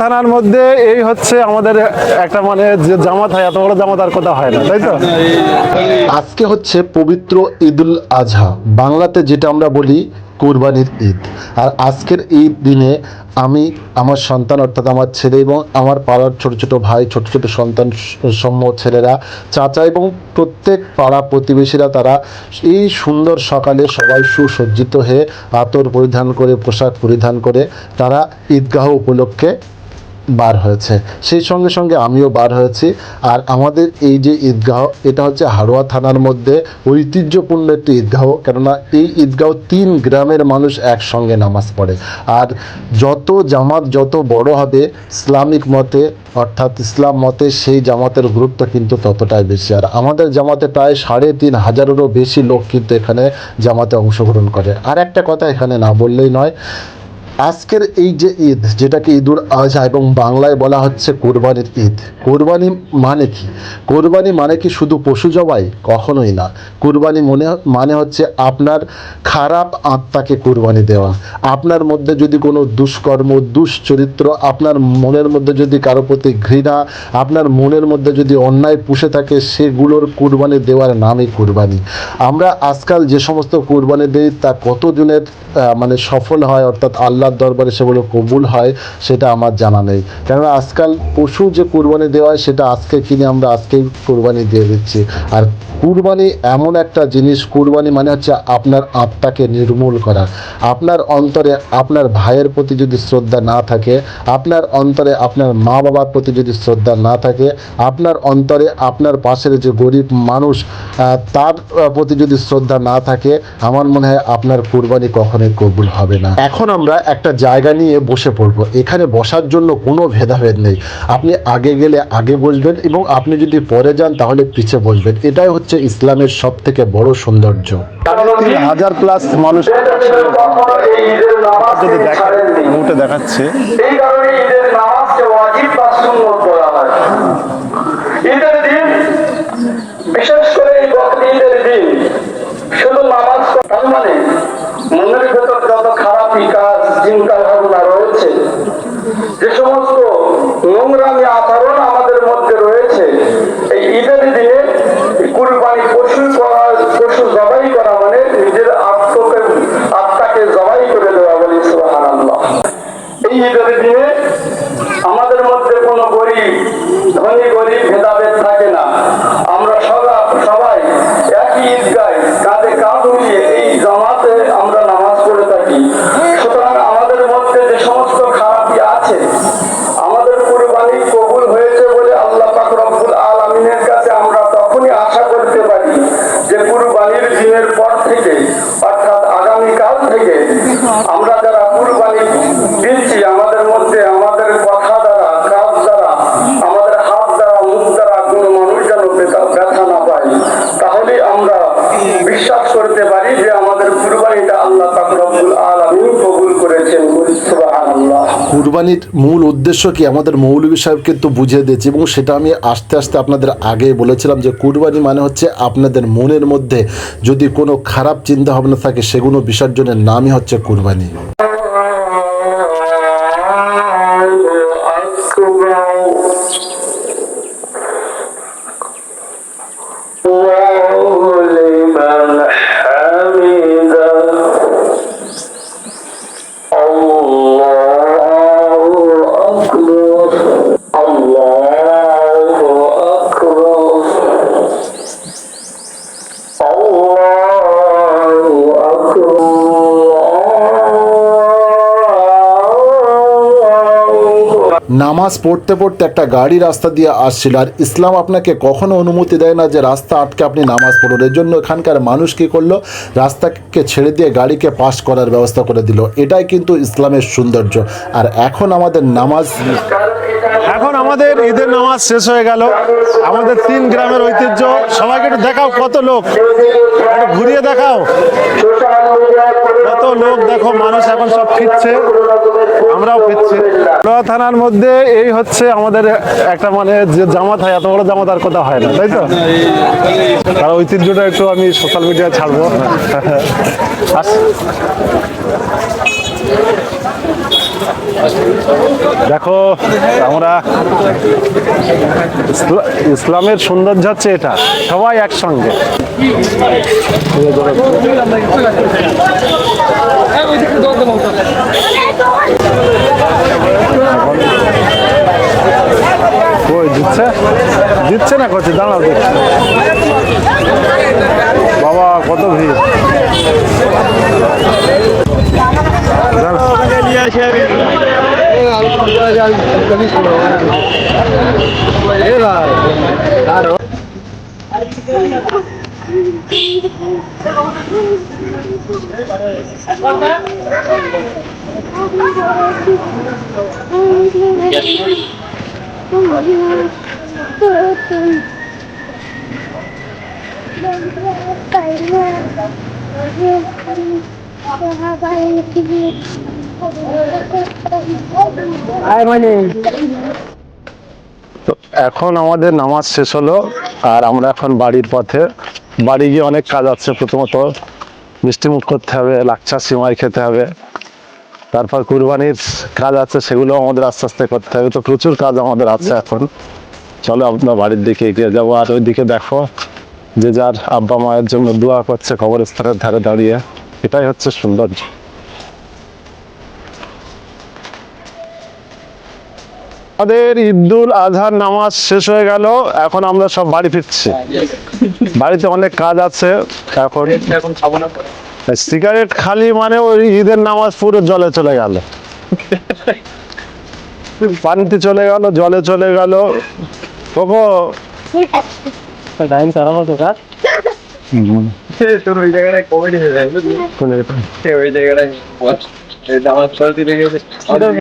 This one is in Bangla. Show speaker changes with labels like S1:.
S1: থানার মধ্যে এই হচ্ছে আমাদের একটা মানে যে জামাত হয়, এত বড় জামাত আর কোথাও হয় না, তাই তো?
S2: আজকে হচ্ছে পবিত্র ঈদুল আজহা। বাংলাতে যেটা আমরা বলি কোরবানির ঈদ। আর আজকের এই দিনে আমি আমার সন্তান, অর্থাৎ আমার ছেলে এবং আমার পাড়ার ছোট ছোট ভাই, ছোট ছোট সন্তান সম্ম ছেলেরা, চাচা এবং প্রত্যেক পাড়া প্রতিবেশীরা তারা এই সুন্দর সকালে সবাই সুসজ্জিত হয়ে আতর পরিধান করে, পোশাক পরিধান করে তারা ঈদগাহ উপলক্ষে বার হয়েছে। সেই সঙ্গে সঙ্গে আমিও বার হয়েছি। আর আমাদের এই যে ঈদগাহ, এটা হচ্ছে হাড়োয়া থানার মধ্যে ঐতিহ্যপূর্ণ একটি ঈদগাহ। কেননা এই ঈদগাহ তিন গ্রামের মানুষ একসঙ্গে নামাজ পড়ে। আর যত জামাত যত বড় হবে, ইসলামিক মতে, অর্থাৎ ইসলাম মতে সেই জামাতের গুরুত্ব কিন্তু ততটাই বেশি। আর আমাদের জামাতে প্রায় সাড়ে তিন হাজারেরও বেশি লোক কিন্তু এখানে জামাতে অংশগ্রহণ করে। আর একটা কথা এখানে না বললেই নয় আজকের এই যে ঈদ, যেটাকে ঈদুল আজহা এবং বাংলায় বলা হচ্ছে কোরবানির ঈদ। কোরবানি মানে কি? কোরবানি মানে কি শুধু পশু জবাই? কখনোই না। কোরবানি মনে মানে হচ্ছে আপনার খারাপ আত্মাকে কোরবানি দেওয়া। আপনার মধ্যে যদি কোনো দুষ্কর্ম, দুশ্চরিত্র, আপনার মনের মধ্যে যদি কারও প্রতি ঘৃণা, আপনার মনের মধ্যে যদি অন্যায় পুষে থাকে, সেগুলোর কোরবানি দেওয়ার নামই কোরবানি। আমরা আজকাল যে সমস্ত কোরবানি দিই, তা কতজনের মানে সফল হয়, অর্থাৎ আল্লাহর দরবারে সেগুলো কবুল হয়, সেটা আমার জানা নেই। কেননা আজকাল পশু যে কোরবানি দেওয়া হয়, সেটা আজকে কিনে আমরা আজকেই কোরবানি দিয়ে দিচ্ছি। আর কুরবানি এমন একটা জিনিস, কুরবানি মানে হচ্ছে আপনার আত্মাকে নির্মূল করা। আপনার অন্তরে আপনার ভাইয়ের প্রতি যদি শ্রদ্ধা না থাকে, আপনার অন্তরে আপনার মা বাবার প্রতি যদি শ্রদ্ধা না থাকে, আপনার অন্তরে আপনার পাশের যে গরিব মানুষ তার প্রতি যদি শ্রদ্ধা না থাকে, আমার মনে হয় আপনার কুরবানি কখনোই কবুল হবে না। এখন আমরা একটা জায়গা নিয়ে বসে পড়ব। এখানে বসার জন্য কোনো ভেদাভেদ নেই। আপনি আগে গেলে আগে বসবেন এবং আপনি যদি পরে যান তাহলে পিছিয়ে বসবেন। এটাই হচ্ছে ইসলামের সব থেকে বড় সৌন্দর্য।
S1: তিন হাজার প্লাস মানুষ যদি দেখা দেখাচ্ছে।
S3: এই কারণে ঈদের নামাজকে ওয়াজিব বা সুন্নত কুরবানির
S2: মূল উদ্দেশ্য কি? আমাদের মৌলভী সাহেব কিন্তু বুঝিয়ে দিয়েছে এবং সেটা আমি আস্তে আস্তে আপনাদের আগে বলেছিলাম যে কুরবানি মানে হচ্ছে আপনাদের মনের মধ্যে যদি কোনো খারাপ চিন্তা ভাবনা থাকে, সেগুলো বিসর্জনের নামই হচ্ছে কুরবানি। নামাজ পড়তে পড়তে একটা গাড়ি রাস্তা দিয়ে আসছিল। আর ইসলাম আপনাকে কখনো অনুমতি দেয় না যে রাস্তা আটকে আপনি নামাজ পড়ুন। এর জন্য এখানকার মানুষ কী করল? রাস্তাকে ছেড়ে দিয়ে গাড়িকে পাস করার ব্যবস্থা করে দিল। এটাই কিন্তু ইসলামের সৌন্দর্য। আর এখন আমাদের নামাজ
S1: এখন আমাদের ঈদের নামাজ শেষ হয়ে গেল। আমাদের তিন গ্রামের ঐতিহ্য। সবাইকে একটু দেখাও কত লোক। একটু ঘুরিয়ে দেখাও। লোক, দেখো মানুষ এখন সব ফিরছে। আমরাও ফিরছি। থানার মধ্যে এই হচ্ছে আমাদের একটা মানে যে জামাত হয়, এত বড় জামাত আর কোথাও হয় না, তাই তো? তার ঐতিহ্যটা একটু আমি সোশ্যাল মিডিয়ায় ছাড়বো। দেখো, আমরা ইসলা- ইসলামের সৌন্দর্য হচ্ছে এটা, সবাই একসঙ্গে। কই দিচ্ছে? দিচ্ছে না করছে? দাঁড়াও দেখছি বাবা কত ভিড়। এখন আমাদের নামাজ শেষ হলো আর আমরা এখন বাড়ির পথে বাড়ি গিয়ে অনেক কাজ আছে, প্রথমত মিষ্টিমুখ করতে হবে, লাচ্ছা সিমাই খেতে হবে, তারপর কুরবানির কাজ আছে, সেগুলো আমাদের আস্তে আস্তে করতে হবে। তো প্রচুর কাজ আমাদের আছে এখন। চলো আপনার বাড়ির দিকে এগিয়ে যাব, আর ওই দিকে দেখো, যে যার আব্বা মায়ের জন্য দোয়া করছে কবরস্থানের ধারে দাঁড়িয়ে। এটাই হচ্ছে সৌন্দর্য। আমাদের ঈদুল আজহার নামাজ শেষ হয়ে গেল এখন আমরা সব বাড়ি ফিরছি। বাড়িতে অনেক কাজ আছে এখন সিগারেট খালি মানে ওই ঈদের নামাজ পুরো জলে চলে গেল। পানিতে চলে গেল জলে চলে গেল। কোকো
S4: টাইম সারা মতো কাজ। ওই জায়গাটায় কমেডি হয়ে যায় বুঝলি? ওই জায়গাটায়